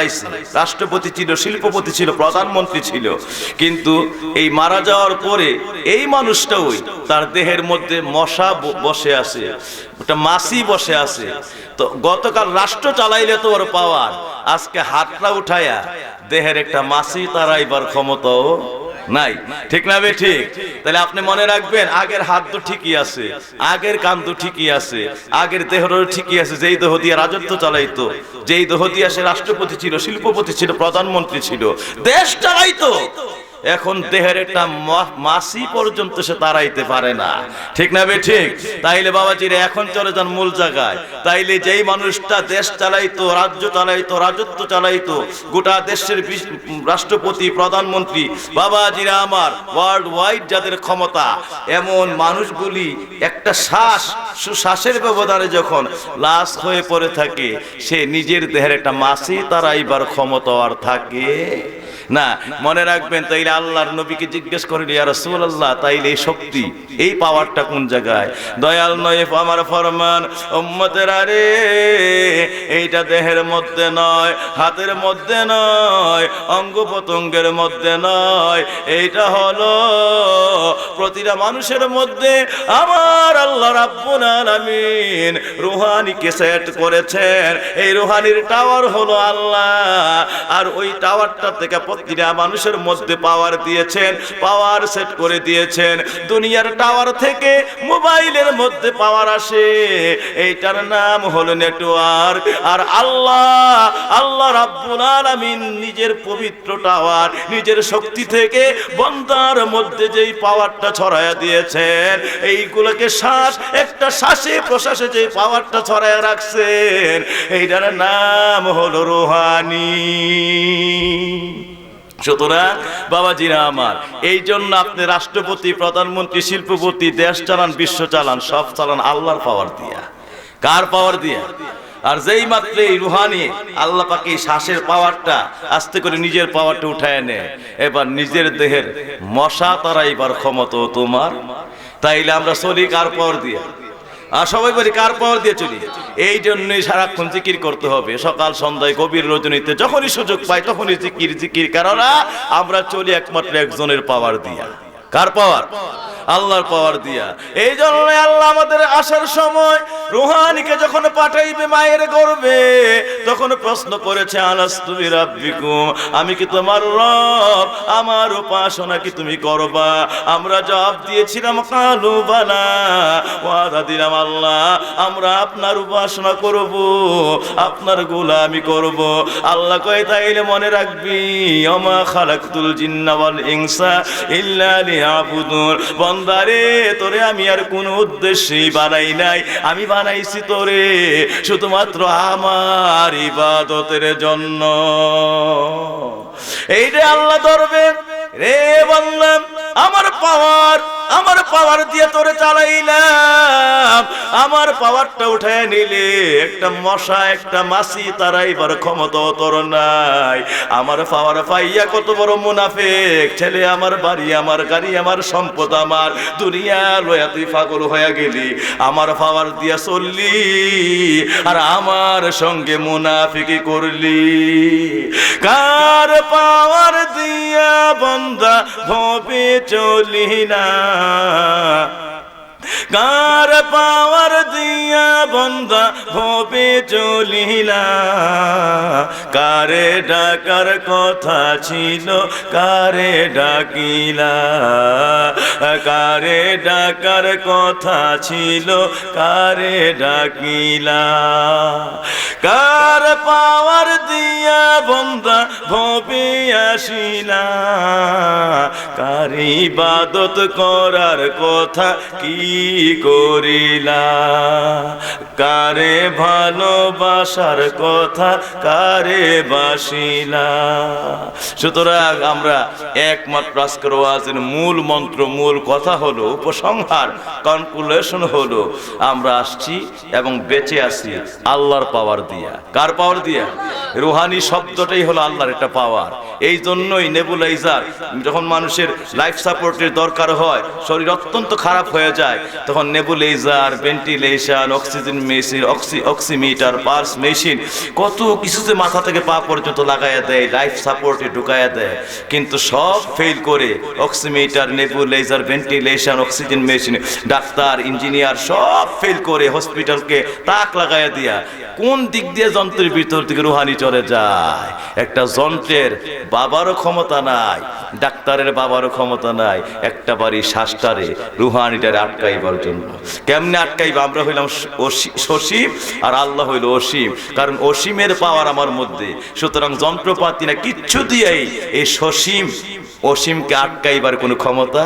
চালাইছে রাষ্ট্রপতি ছিল, শিল্পপতি ছিল, প্রধানমন্ত্রী ছিল। কিন্তু এই মারা যাওয়ার পরে এই মানুষটা ওই তার দেহের মধ্যে মশা বসে আছে ওটা মাসি বসে আছে। তো গতকাল রাষ্ট্র চালাইলে তো ওর পাওয়ার, আজকে হাতটা উঠায়া দেহের একটা মাসি তারাইবার ক্ষমতাও নাই। ঠিক না বে ঠিক তাহলে আপনি মনে রাখবেন আগের হাত তো ঠিকই আছে আগের কান তো ঠিকই আছে আগের দেহর ঠিকই আছে যেই দেহ দিয়ে রাজত্ব চালাইতো যেই দেহ দিয়ে সে রাষ্ট্রপতি ছিল শিল্পপতি ছিল প্রধানমন্ত্রী ছিল দেশ চালাইতো। এখন দেহের একটা মাসি পর্যন্ত সে তাড়াইতে পারে না। ঠিক না বে ঠিক? তাইলে বাবাজিরে এখন চলে যান মূল জায়গায়। তাইলে যেই মানুষটা দেশ চালাইতো, রাজ্য চালাইতো, রাজত্ব চালাইতো, গোটা দেশের রাষ্ট্রপতি, প্রধানমন্ত্রী বাবাজিরা আমার ওয়ার্ল্ড ওয়াইড যাদের ক্ষমতা, এমন মানুষগুলি একটা শ্বাস, সুশ্বাসের ব্যবধানে যখন লাশ হয়ে পড়ে থাকে, সে নিজের দেহের একটা মাসি তারাইবার ক্ষমতা আর থাকে। না, মনে রাখবেন, তাইলে আল্লাহর নবীকে জিজ্ঞেস করেন, ইয়া রাসূলুল্লাহ, তাইলে এই শক্তি, এই পাওয়ারটা কোন জায়গায়? দয়াল নয়, আমার ফরমান, উম্মতের আরে এইটা দেহের মধ্যে নয়, হাতের মধ্যে নয় অঙ্গ প্রত্যঙ্গের মধ্যে নয়, এইটা হলো প্রতিটা মানুষের মধ্যে আমার আল্লাহ রাব্বুল আলামিন রুহানিকে সেট করেছেন। এই রুহানির টাওয়ার হলো আল্লাহ, আর ওই টাওয়ারটা থেকে প্রতিটা মানুষের মধ্যে পাওয়ার দিয়েছেন পাওয়ার সেট করে দিয়েছেন। দুনিয়ার টাওয়ার থেকে মোবাইলের মধ্যে পাওয়ার আসে। এইটার নাম হলো নেটওয়ার্ক আর আল্লাহ আল্লাহ রাব্বুল আলামিন নিজের পবিত্র টাওয়ার নিজের শক্তি থেকে বন্দার মধ্যে যেই পাওয়ারটা ছড়ায়া দিয়েছেন, এইগুলোকে শ্বাস, একটা শ্বাসে, প্রশ্বাসে যে পাওয়ারটা ছড়ায়া রাখছেন, এইটার নাম হলো রোহানি। সুতরাং বাবাজিরা আমার এই জন্য আপনি রাষ্ট্রপতি, প্রধানমন্ত্রী, শিল্পপতি, দেশ চালান, বিশ্ব চালান, সব চালান আল্লাহর পাওয়ার দিয়া। কার পাওয়ার দিয়া? আর যেই মাত্র এই রুহানি, আল্লাহ পাকে শ্বাসের পাওয়ারটা আস্তে করে নিজের পাওয়ারটা উঠায় নেয় এবার নিজের দেহের মশা তারাইবার ক্ষমতা তোমার। তাইলে আমরা চলি কার পাওয়ার দিয়া? আর সবাই বলি, কার পাওয়ার দিয়ে চলি? এই জন্যই সারাক্ষণ জিকির করতে হবে। সকাল, সন্ধ্যায় কবির রজনীতে যখনই সুযোগ পাই, তখনই জিকির জিকির কারণ আমরা চলি একমাত্র একজনের পাওয়ার দিয়া। কার পাওয়ার? আল্লাহর পাওয়ার দিয়া। এই জন্য আল্লাহ আমাদের আসার সময় রুহানিকে যখন পাঠাইবে মায়ের গর্বে তখন প্রশ্ন করেছে আনাস তুমি আমি কি তোমার রব? আমার উপাসনা কি তুমি করবা? আমরা জবাব দিয়েছিলাম, কালু বালা, ওয়াদা দিলাম আল্লাহ, আমরা আপনার উপাসনা করব, আপনার গোলামি করব। আল্লাহ কয়, তাইলে মনে রাখবি অমা খালাকতুল জিন্না ওয়াল ইনসা ইল্লা লিয়াবুদুন। বন্দারে তোরে আমি আর কোন উদ্দেশ্যে বানাই নাই। আমি বানাইছি তোরে শুধুমাত্র আমার ইবাদতের জন্য। এইটা আল্লাহ ধরবে। রে বললাম আমার পাওয়ার আমার পাওয়ার দিয়ে তোরে চালাইলাম। আমার পাওয়ারটা উঠায় নিলে একটা মশা, একটা মাসি তারাইবার ক্ষমতা তোর নাই। আমার পাওয়ার পাইয়া কত বড় মুনাফেক। ছেলে আমার, বাড়ি আমার, গাড়ি আমার, সম্পদ আমার। দুনিয়া লয়া তুই পাগল হয়ে গেলি। আমার পাওয়ার দিয়া চললি আর আমার সঙ্গে মুনাফিকি করলি। কার পাওয়ার দিয়া বন্দা ভবে চলি না। 啊。কার পাওয়ার দিয়া বন্দা ভবে চলিলা। কারে ডাকার কথা ছিল, কারে ডাকিলা। কারে ডাকার কথা ছিল, কারে ডাকিলা। কার পাওয়ার দিয়া বন্দা ভবে আসিলা। কার ইবাদত করার কথা কি করিলা। কারে ভালোবাসার কথা, কারে বাসিলা। সুতরাং আমরা একমাত্র আজকের ওয়াজের মূল মন্ত্র, মূল কথা হলো উপসংহার কনক্লুশন হলো আমরা আসছি এবং বেঁচে আছি আল্লাহর পাওয়ার দিয়া। কার পাওয়ার দিয়া? রুহানি শব্দটাই হলো আল্লাহর একটা পাওয়ার এই জন্যই নেবুলাইজার, যখন মানুষের লাইফ সাপোর্টের দরকার হয়, শরীর অত্যন্ত খারাপ হয়ে যায় তখন nebulizer ventilation, oxygen machine, oxy, oximeter, pulse machine, কত কিছুতে মাথা থেকে পা পর্যন্ত লাগাইয়া দেয়, লাইফ সাপোর্টে ঢুকাইয়া দেয়। কিন্তু সব ফেল করে oximeter nebulizer ventilation, oxygen machine, doctor, engineer সব ফেল করে হসপিটালকে তাক লাগাইয়া দিয়া। কোন দিক দিয়ে যন্ত্রের ভিতর থেকে রুহানি চলে যায়? একটা যন্ত্রের বাবারও ক্ষমতা নাই, ডাক্তারের বাবারও ক্ষমতা নাই, একটা বাড়ি শ্বাসটারে রুহানিটারে আটকাইবার জন্য। কেমনে আটকাইব? আমরা হইলাম সসীম আর আল্লাহ হইল অসীম। কারণ অসীমের পাওয়ার আমার মধ্যে। সুতরাং যন্ত্রপাতি না, কিচ্ছু দিয়েই এই সসীম, অসীমকে আটকাইবার কোনো ক্ষমতা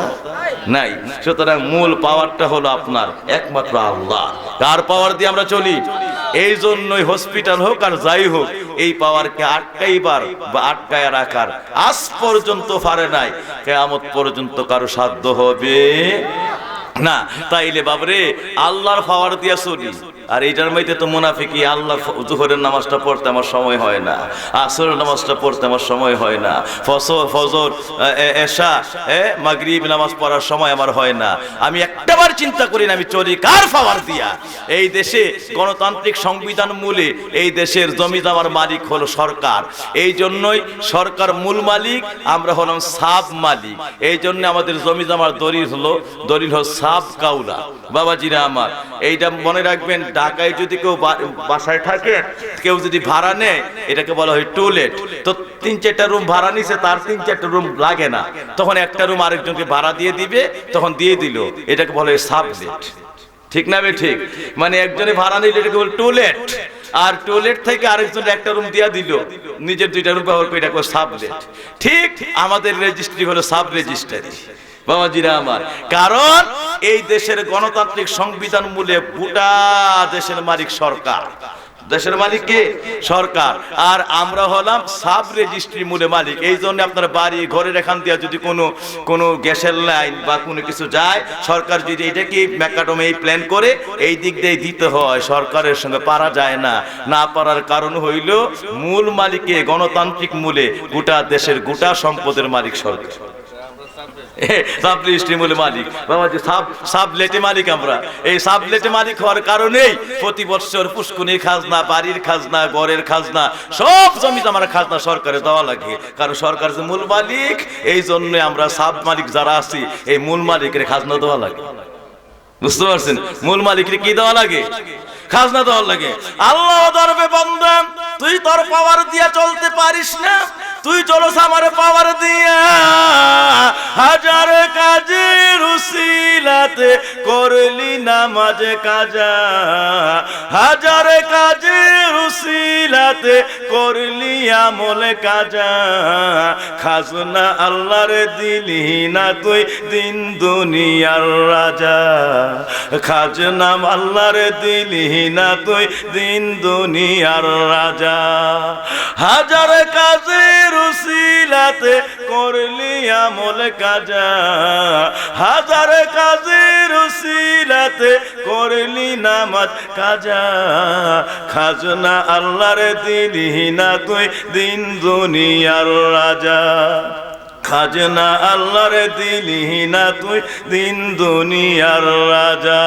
নাই। সুতরাং মূল পাওয়ারটা হলো আপনার একমাত্র আল্লাহ। কার পাওয়ার দিয়ে আমরা চলি? এই জন্যই হসপিটাল হোক আর যাই হোক, এই পাওয়ারকে আটকাইবার বা আটকায় রাখার আজ পর্যন্ত পারে নাই। কেয়ামত পর্যন্ত কারও সাধ্য হবে না, তাইলে বাবরে আল্লাহর পাওয়ার দিয়া চলি আর এইটার মধ্যে তো মুনাফিকি আল্লাহ জোহরের নামাজটা পড়তে আমার সময় হয় না, আসরের নামাজটা পড়তে আমার সময় হয় না, ফসর, ফজর এশা, এ, মাগরিব নামাজ পড়ার সময় আমার হয় না। আমি একটাবার চিন্তা করি না আমি চলি কার পাওয়ার দিয়া এই দেশে গণতান্ত্রিক সংবিধান মূলে এই দেশের জমি জমার মালিক হলো সরকার। এই জন্যই সরকার মূল মালিক, আমরা হলাম সাব মালিক। এই জন্য আমাদের জমি জমার দলিল হলো দলিল হলো সাব কাউলা। বাবাজিরা আমার, এইটা মনে রাখবেন, ঢাকায় যদি কেউ বাসায় থাকে, কেউ যদি ভাড়া নেয়, এটাকে বলা হয় টুলেট তো তিন চারটা রুম ভাড়া নিছে, তার তিন চারটা রুম লাগে না। তখন একটা রুম আরেকজনকে ভাড়া দিয়ে দিবে, তখন দিয়ে দিল। এটাকে বলা হয় সাবলেট ঠিক না ঠিক? মানে একজনে ভাড়া নিলে এটাকে বলে টুলেট আর টয়লেট থেকে আরেকজন একটা রুম দিয়া দিল। নিজের দুইটা রুম ব্যবহার করে এটা সাবলেট ঠিক আমাদের রেজিস্ট্রি হলো সাব রেজিস্ট্রি। বাবাজিরা আমার। কারণ এই দেশের গণতান্ত্রিক সংবিধান মূলে গোটা দেশের মালিক সরকার। দেশের মালিক কে? সরকার। আর আমরা হলাম সাব রেজিস্ট্রি মূলে মালিক। এই জন্য আপনার বাড়ি, ঘরের এখান দিয়ে যদি কোনো কোনো গ্যাসের লাইন বা কোনো কিছু যায়, সরকার যদি এটা কি ম্যাকাডমে এই প্ল্যান করে, এই দিক দিয়ে দিতে হয়, সরকারের সঙ্গে পারা যায় না। না পারার কারণ হইল মূল মালিকে গণতান্ত্রিক মূলে গোটা দেশের গোটা সম্পদের মালিক সরকার। আমরা। প্রতি বছর পুষ্কুনির খাজনা, বাড়ির খাজনা গড়ের খাজনা, সব জমি আমার খাজনা সরকারে কারণ সরকার যে মূল মালিক, এই জন্য আমরা সাব মালিক যারা আছি, এই মূল মালিকের খাজনা দেওয়া লাগে। বুঝতে পারছেন? মূল মালিকের কি দেওয়া লাগে? খাজনা দেওয়া লাগে। আল্লাহ দরবে বন্ধন তুই তোর পাওয়ার দিয়া চলতে পারিস না তুই চলস আমার পাওয়ার দিয়া। হাজার কাজে রুসিলাতে করলি নামাজ কাজা। হাজার কাজে রুসিলাতে করলি আমল কাজা। খাজনা আল্লাহর দিলি না তুই দিন দুনিয়ার রাজা। খাজনা আল্লাহর দিলি না তুই দিন দুনিয়ার রাজা। হাজার কাজে রুসিলাতে করলি আমল কাজা। হাজার কাজে রুসিলাতে করলি নামাজ কাজা। খাজনা আল্লাহর দিলি না তুই দিন দুনিয়ার রাজা। খাজনা আল্লাহর দিলি না তুই, দিন দুনিয়ার রাজা।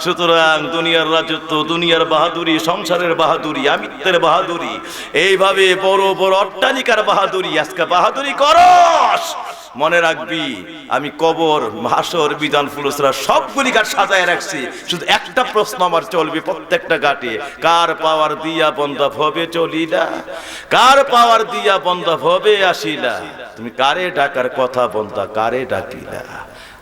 সুতরাং দুনিয়ার রাজত্ব, দুনিয়ার বাহাদুরি, সংসারের বাহাদুরি, আমিত্বের বাহাদুরি, এইভাবে বড় বড় অট্টালিকার বাহাদুরি, আজকে বাহাদুরি করস। মনে রাখবি, আমি কবর হাসর বিধান ফুলসরা সবগুলি গাছ সাজায় রাখছি। শুধু একটা প্রশ্ন আমার চলবে প্রত্যেকটা গাটে। কার পাওয়ার দিয়া বন্ধা ভবে চলিলা? কার পাওয়ার দিয়া বন্ধা ভবে আসিলা? তুমি কারে ডাকার কথা বন্ধা, কারে ডাকিলা?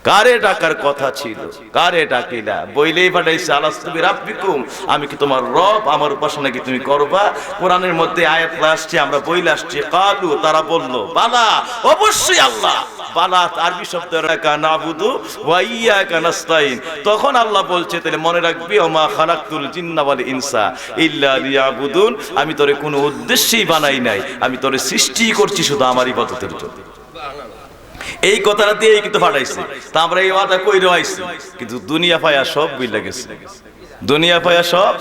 কারে ডাকার কথা ছিল? কারে ডাকিলা বইলেই পাঠাইছে আলাস তুমি রাব্বিকুম, আমি কি তোমার রব? আমার উপাসনা কি তুমি করবা? কোরআনের মধ্যে আয়াত আসছে আমরা বইলে আসছি, কালু তারা বলল, বালা, অবশ্যই আল্লাহ। বালা আরবি শব্দ রাকা নাবুদু ওয়া ইয়াকা নাস্তাইন তখন আল্লাহ বলছে, তাহলে মনে রাখবি, ওমা খালাকতুল জিন্না ওয়াল ইনসা ইল্লা লিয়াবুদুন। আমি তোরে কোনো উদ্দেশ্যেই বানাই নাই, আমি তোরে সৃষ্টি করছি শুধু আমার ইবাদতের জন্য। এই কথাটা দিয়ে কিন্তু ফাটাইছে। তা আমরা এই মাথা কইরে আইছি। কিন্তু দুনিয়া পায়া সব বুঝলে গেছে। দুনিয়া পায়া সব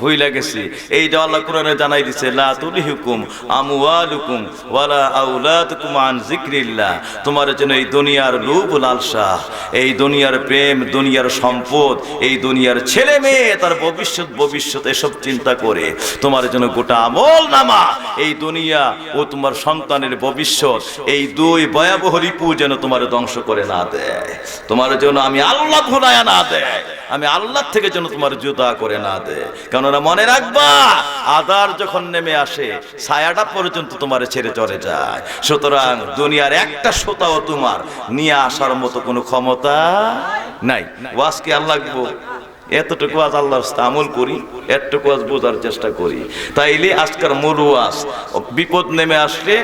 ভুইলা গেছি। এইটা আল্লাহ কোরআনে জানাই দিছে, লা তুলহিকুম আমওয়ালুকুম ওয়ালা আউলাদুকুম আন যিকরিল্লাহ। তোমার জন্য এই দুনিয়ার লোভ লালসা, এই দুনিয়ার প্রেম, দুনিয়ার সম্পদ, এই দুনিয়ার ছেলে মেয়ে, তার ভবিষ্যৎ ভবিষ্যৎ এসব চিন্তা করে। তোমার জন্য গোটা আমল নামা, এই দুনিয়া ও তোমার সন্তানের ভবিষ্যৎ, এই দুই ভয়াবহ রিপু যেন তোমার ধ্বংস করে না দেয়। তোমার জন্য আমি আল্লাহ ভুলায়া না দেয়। আমি আল্লাহ থেকে যেন তোমার জুতা করে না দেয় কেননা মনে রাখবা, আদার যখন নেমে আসে, ছায়াটা পর্যন্ত তোমার ছেড়ে চলে যায়। সুতরাং দুনিয়ার একটা সোতাও তোমার নিয়ে আসার মতো কোনো ক্ষমতা নাই। ওয়াজকে আল্লাহ এতটুকু আজ আল্লাহর আমল করি, এতটুকু আজ বোঝার চেষ্টা করি। তাইলে আজকার মূল ওয়াজ, বিপদ নেমে আসলে,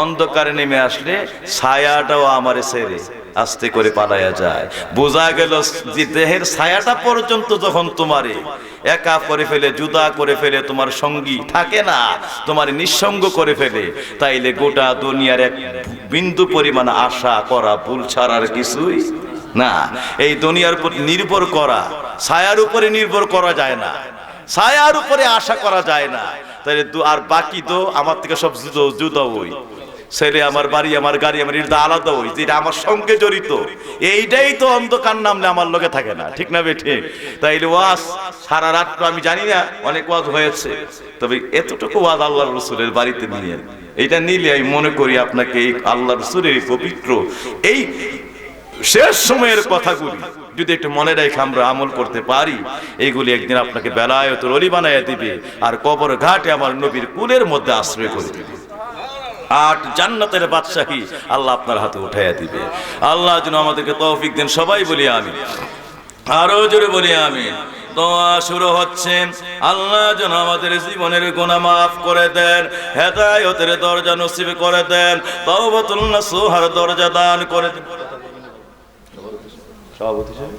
অন্ধকারে নেমে আসলে, ছায়াটাও আমারে ছেড়ে আস্তে করে পালাইয়া যায়। বোঝা গেল যে দেহের ছায়াটা পর্যন্ত যখন তোমারে একা করে ফেলে, জুদা করে ফেলে, তোমার সঙ্গী থাকে না, তোমার নিঃসঙ্গ করে ফেলে, তাইলে গোটা দুনিয়ার এক বিন্দু পরিমাণ আশা করা, ভুল ছাড়ার কিছুই না। এই দুনিয়ার উপর নির্ভর করা, ছায়ার উপরে নির্ভর করা যায় না। ছায়ার উপরে আশা করা যায় না। তাহলে দু- আর বাকি তো আমার থেকে সব জুতো বই ছেলে আমার, বাড়ি আমার, গাড়ি আমার, এটা আলাদা হই যেটা আমার সঙ্গে জড়িত। এইটাই তো অন্ধকার নামলে আমার লোকে থাকে না, ঠিক না বে ঠিক তাইলে ওয়াজ, সারা রাত তো আমি জানি না, অনেক ওয়াজ হয়েছে। তবে এতটুকু ওয়াজ আল্লাহ রসুলের বাড়িতে নিয়ে এটা নিলে আমি মনে করি আপনাকে এই আল্লাহ রসুলের পবিত্র, এই শেষ সময়ের কথাগুলি যদি একটু মনে রেখে আমরা আমল করতে পারি এইগুলি একদিন আপনাকে বেলায়ত রলি বানাইয়া দিবে, আর কবর ঘাটে আমার নবীর কুলের মধ্যে আশ্রয় করে দিবে। আট জান্নাতের বাদশাহী আল্লাহ আপনার হাতে উঠাইয়া দিবে। আল্লাহ যেন আমাদেরকে তৌফিক দেন, সবাই বলি আমি আরও জোরে বলি আমি দোয়া শুরু হচ্ছে। আল্লাহ যেন আমাদের জীবনের গুনাহ মাফ করে দেন, হেদায়তের দরজা নসিব করে দেন, তওবাতুল নাসুহার দরজা দান করে দেন। সভাপতি সাহেব?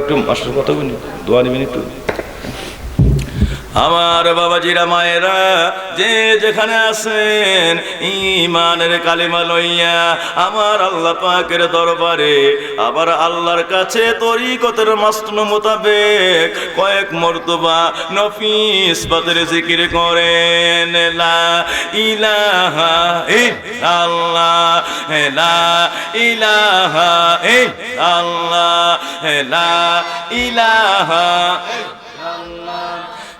একটু মাস্টার কথা বলি, দোয়া নেবেন আমার বাবাজিরা, মায়েরা, যে যেখানে আছেন ইমানের কালিমা লইয়া আমার আল্লাহ পাকের দরবারে, আবার আল্লাহর কাছে তরিকতের মাস্তন মোতাবেক কয়েক মর্তবা নফিস বাদের জিকির করেন। লা ইলাহা ইল্লাল্লাহ, লা ইলাহা ইল্লাল্লাহ, লা ইলাহা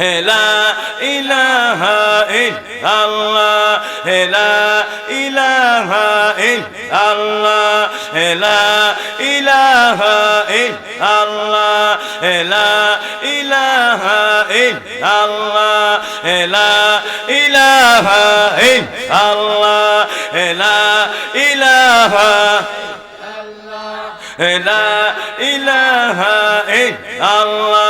হেলা ইলাহা ইল্লাল্লাহ হেলা ইলাহা ইল্লাল্লাহ হেলা ইলাহা ইল্লাল্লাহ হেলা ইলাহা ইল্লাল্লাহ হেলা ইলাহা ইল্লাল্লাহ হেলা ইলাহা لا إله إلا الله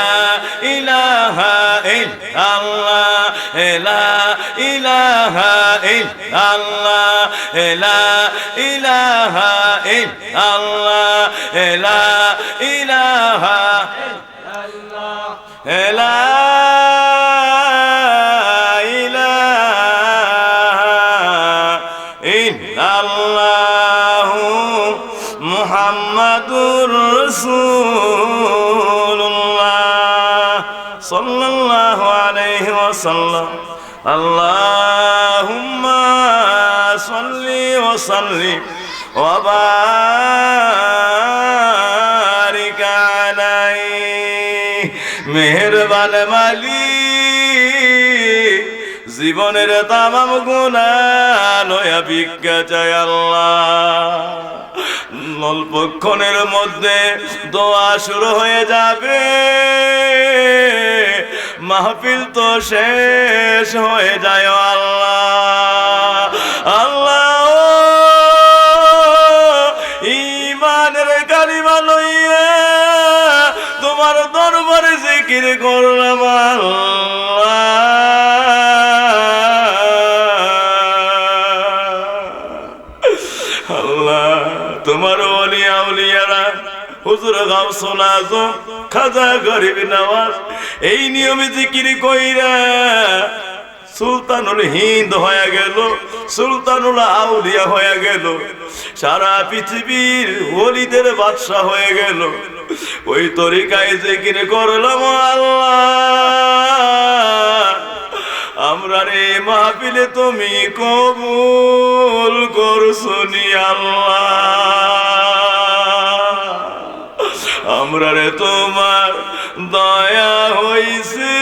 la ilaha illallah la ilaha illallah la ilaha illallah la ilaha la ilaha illallah মুহাম্মাদুর রাসূলুল্লাহ আল্লাহুম্মা সাল্লি জীবনের তামাম গুণা লয়া চাই আল্লাহ। অল্পক্ষণের মধ্যে দোয়া শুরু হয়ে যাবে। মাহফিল তো শেষ হয়ে যায় আল্লাহ। আল্লাহ। ইমানের কালিমা লইয়া তোমার দরবারে জিকির করলাম আল্লাহ। তোমার অলিয়া উলিয়ারা, হুজুর গাউসুল আজম খাজা গরিব নওয়াজ। এই নিয়মে জিকির কইরা সুলতানুল হিন্দ হয়ে গেল, সুলতানুল আউলিয়া হয়ে গেল, সারা পৃথিবীর ওলিদের বাদশা হয়ে গেল। ওই তরিকায় জিকির করলাম আল্লাহ। আমরা রে মাহফিলে তুমি কবুল করছনি আল্লাহ। আমরা রে তোমার দয়া হইছে।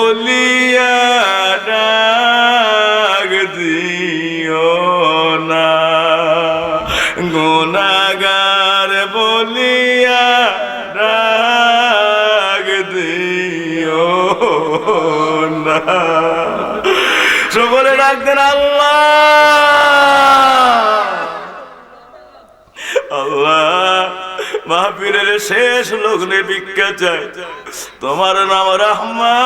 বলিয়া ডাক দিও না। গুনাগার বলিয়া ডাক দিও না। সকলে ডাক আল্লাহ। আল্লাহ, মাহফিলের শেষ লগ্নে ভিক্ষা চাই। তোমার নাম রাহমা,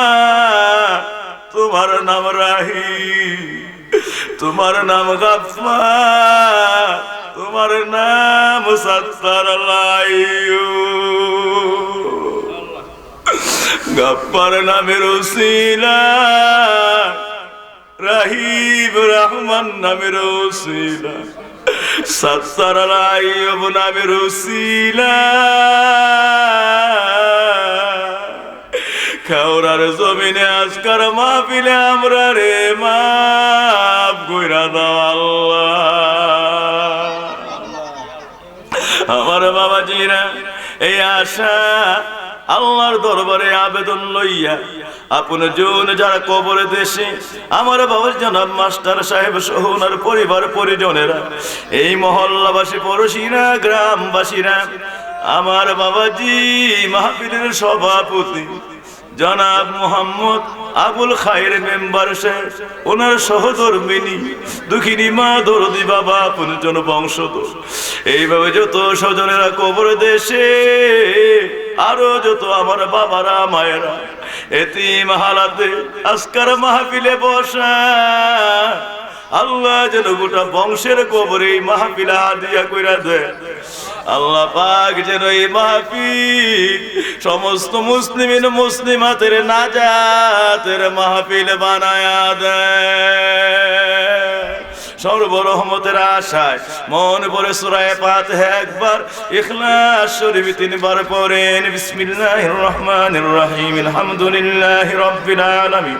তোমার নাম রাহি তোমার নাম গাফমা তোমার নাম সত্তর লাইয়ু গাপ্পার নামের ওসিলা রাহিব রহমান নামের ওসিলা, সত্তর আইয়ব নামের ওসিলা। খাওরার জমিনে আজকার মাহফিলে আমরা রে মাফ কইরা দাও আল্লাহ। আমার বাবাজিরা, এই আশা আল্লাহর দরবারে আবেদন লইয়া আপন জন যারা কবরে দেশে, আমার বাবার জনাব মাস্টার সাহেব সহ পরিবার পরিজনেরা, এই মহল্লাবাসী পড়োশিরা, গ্রামবাসীরা, আমার বাবাজি মাহফিলের সভাপতি জনাব মোহাম্মদ আবুল খায়ের মেম্বার ওনার সহধর্মিনী, দুঃখিনী মা দরদি বাবা পুনজন বংশধর। এইভাবে যত স্বজনেরা কবর দেশে, আরও যত আমার বাবারা, মায়েরা, এতিম হালাতে আজকার মাহফিলে বসা আল্লাহ যেন গোটা বংশের কবরে এই মাহফিলে হাদিয়া কইরা দেয়। আল্লাহ পাক যেন এই মাহফিল সমস্ত মুসলিমিন মুসলিমাতের নাজাতের মাহফিল বানায়া দেয়। সর্বরহমতের আশায় মন পরে সুরায় পাত একবার ইখলাস শরীফ তিনবার পড়েন। বিসমিল্লাহির রহমানির রহিম। আলহামদুলিল্লাহি রাব্বিল আলামিন।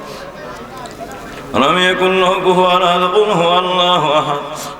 لم يكن له كفوا احد قل هو الله احد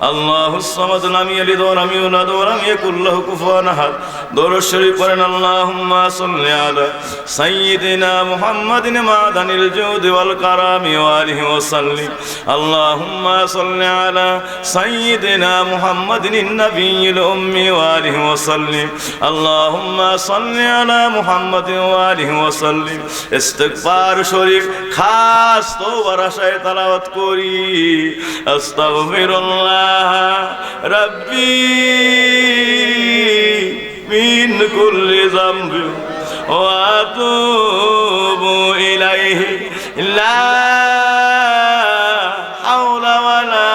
الله الصمد لم يلد ولم يولد ولم يكن له كفوا احد دور الشريف قرن اللهم صل على سيدنا محمد معدن الجود والكرام واله وسلم اللهم صل على سيدنا محمد النبي الامي واله وسلم اللهم صل على محمد واله وسلم استغفار شريف خاص توبه رشاید তালাওয়াত করি আস্তাগফিরুল্লাহ রাব্বি মিন কুল্লি যামবি ওয়া আতুবু ইলাইহি লা হাওলা ওয়ালা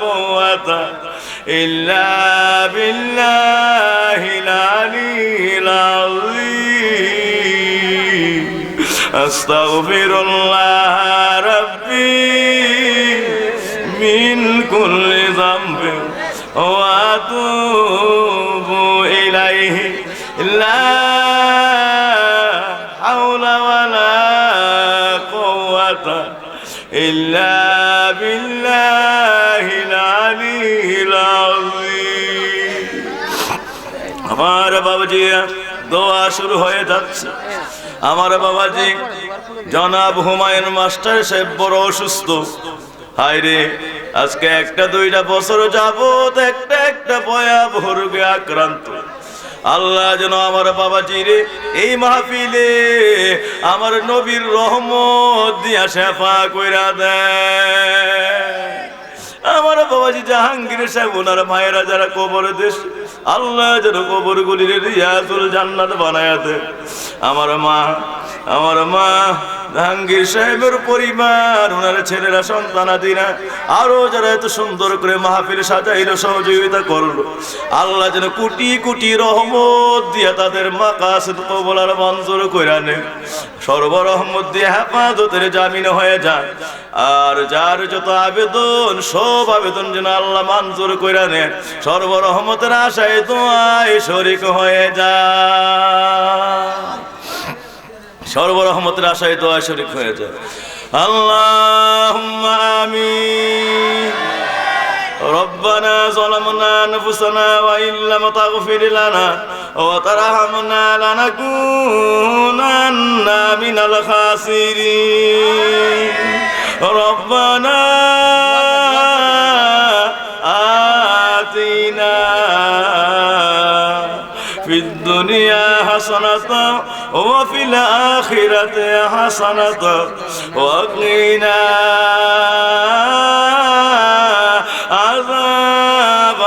কুওয়াতা ইল্লা বিল্লাহিল আলিয়্যিল আযীম أستغفر الله بالله العلي العظيم আমার বাবাজি দোয়া শুরু হয়ে যাচ্ছে আমার বাবাজি জনাব হুমায়ুন মাস্টার সাহেব বড় অসুস্থ হায় রে আজকে একটা দুইটা বছর যাবত একটা একটা ভয়াবহ রোগে আক্রান্ত আল্লাহ যেন আমার বাবা রে এই মাহফিলে আমার নবীর রহমত দিয়া শেফা কইরা দেয়। আমার বাবাজি জাহাঙ্গীর সাহেব, ওনার মায়েরা যারা কবর দেশ, আল্লাহ যেন কবর গুলির রিয়াজুল জান্নাত বানায় দে। আমার মা আমার মা জাহাঙ্গীর সাহেবের পরিবার, ওনার ছেলেরা সন্তানাদিরা আরও যারা এত সুন্দর করে মাহফিল সাজাইলো, সহযোগিতা করল। আল্লাহ যেন কোটি কোটি রহমত দিয়া তাদের মা কাছে কবলার মঞ্জুর কইরা নে সর্বরহমত দিয়ে হেফাজতের জামিন হয়ে যায়। আর যার যত আবেদন, সব আবেদন যেন আল্লাহ মঞ্জুর কইরা নে সর্বরহমতের আশায় দোয়ায় শরিক হয়ে যায় সর্বরহমতের আশায় দোয়া শরিক হয়ে যায় আল্লাহ আমিন ربنا ظلمنا أنفسنا وإن لم تغفر لنا وترحمنا لنكونن من الخاسرين ربنا الدنيا حسنة وفي الآخرة حسنة وقنا عذاب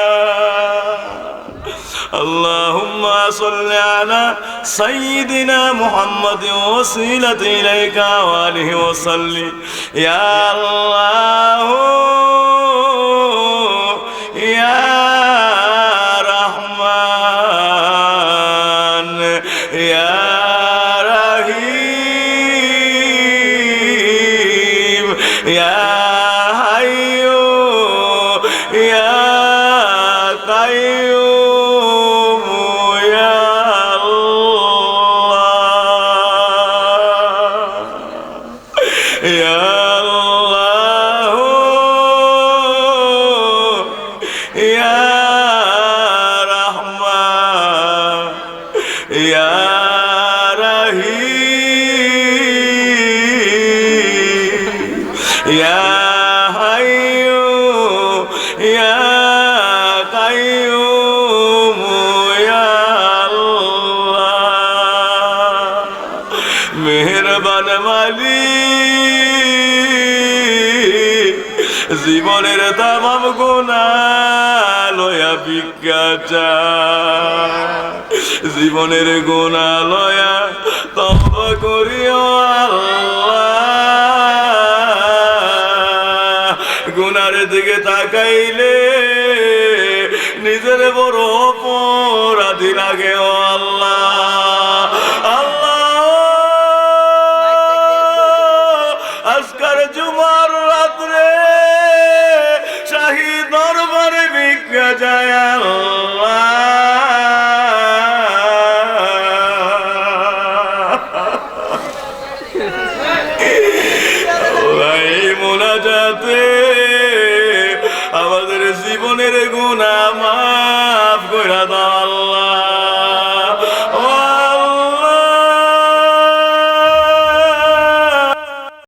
النار اللهم صل على سيدنا محمد وسيلة إليك وآله وسلم يا الله তবা করিও